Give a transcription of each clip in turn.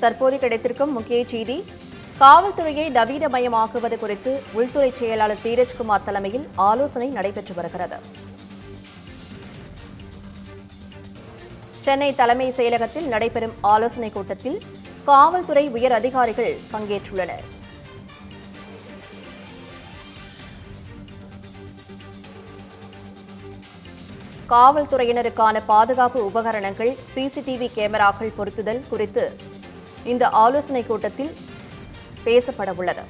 தற்போது கிடைத்திருக்கும் முக்கிய செய்தி காவல்துறையை நவீனமயமாக்குவது குறித்து உள்துறை செயலாளர் தீரஜ்குமார் தலைமையில் ஆலோசனை நடைபெற்று வருகிறது. சென்னை தலைமை செயலகத்தில் நடைபெறும் ஆலோசனைக் கூட்டத்தில் காவல்துறை உயர் அதிகாரிகள் பங்கேற்றுள்ளனர். காவல்துறையினருக்கான பாதுகாப்பு உபகரணங்கள் சிசிடிவி கேமராக்கள் பொருத்துதல் குறித்து இந்த ஆலோசனைக் கூட்டத்தில் பேசப்பட உள்ளது.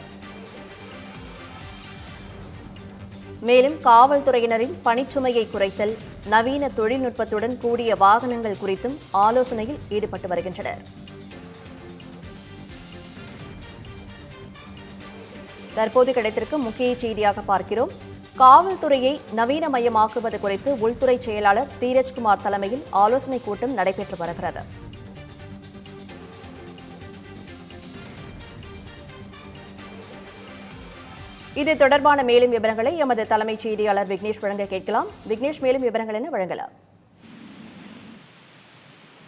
மேலும் காவல்துறையினரின் பணிச்சுமையை குறைத்தல் நவீன தொழில்நுட்பத்துடன் கூடிய வாகனங்கள் குறித்தும் ஆலோசனையில் ஈடுபட்டு வருகின்றனர். தற்போது கிடைத்திருக்கும் முக்கிய செய்தியாக பார்க்கிறோம். காவல்துறையை நவீனமயமாக்குவது குறித்து உள்துறை செயலாளர் தீரஜ்குமார் தலைமையில் ஆலோசனைக் கூட்டம் நடைபெற்று வருகிறது. இது தொடர்பான மேலும் விவரங்களை எமது தலைமைச் செய்தியாளர் விக்னேஷ் வழங்க கேட்கலாம். விக்னேஷ் மேலும் விவரங்கள் என வழங்கலாம்?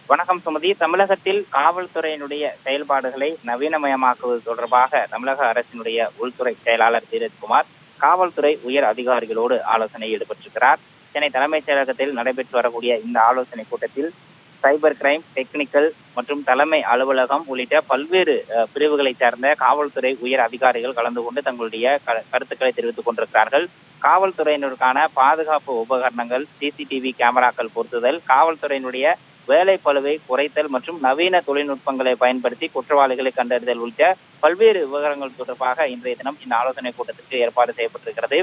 வணக்கம் சுமதி. தமிழகத்தில் காவல்துறையினுடைய செயல்பாடுகளை நவீனமயமாக்குவது தொடர்பாக தமிழக அரசினுடைய உள்துறை செயலாளர் தீரஜ்குமார் காவல்துறை உயர் அதிகாரிகளோடு ஆலோசனை ஈடுபட்டிருக்கிறார். சென்னை தலைமைச் செயலகத்தில் நடைபெற்று வரக்கூடிய இந்த ஆலோசனை கூட்டத்தில் சைபர் கிரைம் டெக்னிக்கல் மற்றும் தலைமை அலுவலகம் உள்ளிட்ட பல்வேறு பிரிவுகளை பிரிவுகளைச் சார்ந்த காவல்துறை உயர் அதிகாரிகள் கலந்து கொண்டு தங்களுடைய க- கருத்துக்களை தெரிவித்துக் கொண்டிருக்கிறார்கள். காவல்துறையினருக்கான பாதுகாப்பு உபகரணங்கள் சிசிடிவி கேமராக்கள் பொருத்துதல் காவல்துறையினுடைய வேலை பளுவை குறைத்தல் மற்றும் நவீன தொழில்நுட்பங்களை பயன்படுத்தி குற்றவாளிகளை கண்டறிதல் உள்ளிட்ட பல்வேறு விவகாரங்கள் தொடர்பாக இன்றைய தினம் இந்த ஆலோசனை கூட்டத்திற்கு ஏற்பாடு செய்யப்பட்டிருக்கிறது.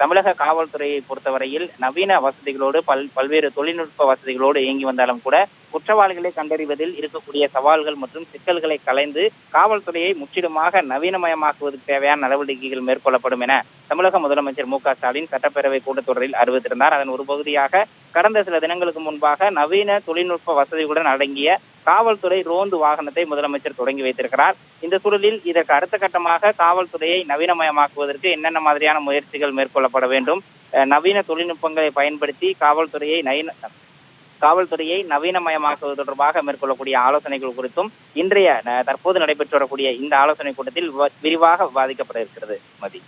தமிழக காவல்துறையை பொறுத்தவரையில் நவீன வசதிகளோடு பல் பல்வேறு தொழில்நுட்ப வசதிகளோடு இயங்கி வந்தாலும் கூட குற்றவாளிகளை கண்டறிவதில் இருக்கக்கூடிய சவால்கள் மற்றும் சிக்கல்களை கலைந்து காவல்துறையை முற்றிலுமாக நவீனமயமாக்குவதற்கு தேவையான நடவடிக்கைகள் மேற்கொள்ளப்படும் என தமிழக முதலமைச்சர் மு க ஸ்டாலின் சட்டப்பேரவை கூட்டத்தொடரில் அறிவித்திருந்தார். அதன் ஒரு பகுதியாக கடந்த சில தினங்களுக்கு முன்பாக நவீன தொழில்நுட்ப வசதிகளுடன் அடங்கிய காவல்துறை ரோந்து வாகனத்தை முதலமைச்சர் தொடங்கி வைத்திருக்கிறார். இந்த சூழலில் இதற்கு அடுத்த கட்டமாக காவல்துறையை நவீனமயமாக்குவதற்கு என்னென்ன மாதிரியான முயற்சிகள் மேற்கொள்ளப்பட வேண்டும்? நவீன தொழில்நுட்பங்களை பயன்படுத்தி காவல்துறையை நவீன காவல்துறையை நவீனமயமாக்குவது தொடர்பாக மேற்கொள்ளக்கூடிய ஆலோசனைகள் குறித்தும் இன்றைய தற்போது நடைபெற்று வரக்கூடிய இந்த ஆலோசனை கூட்டத்தில் விரிவாக விவாதிக்கப்பட இருக்கிறது. மதி.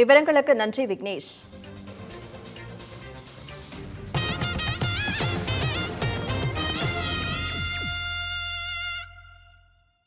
விவரங்களுக்கு நன்றி விக்னேஷ்.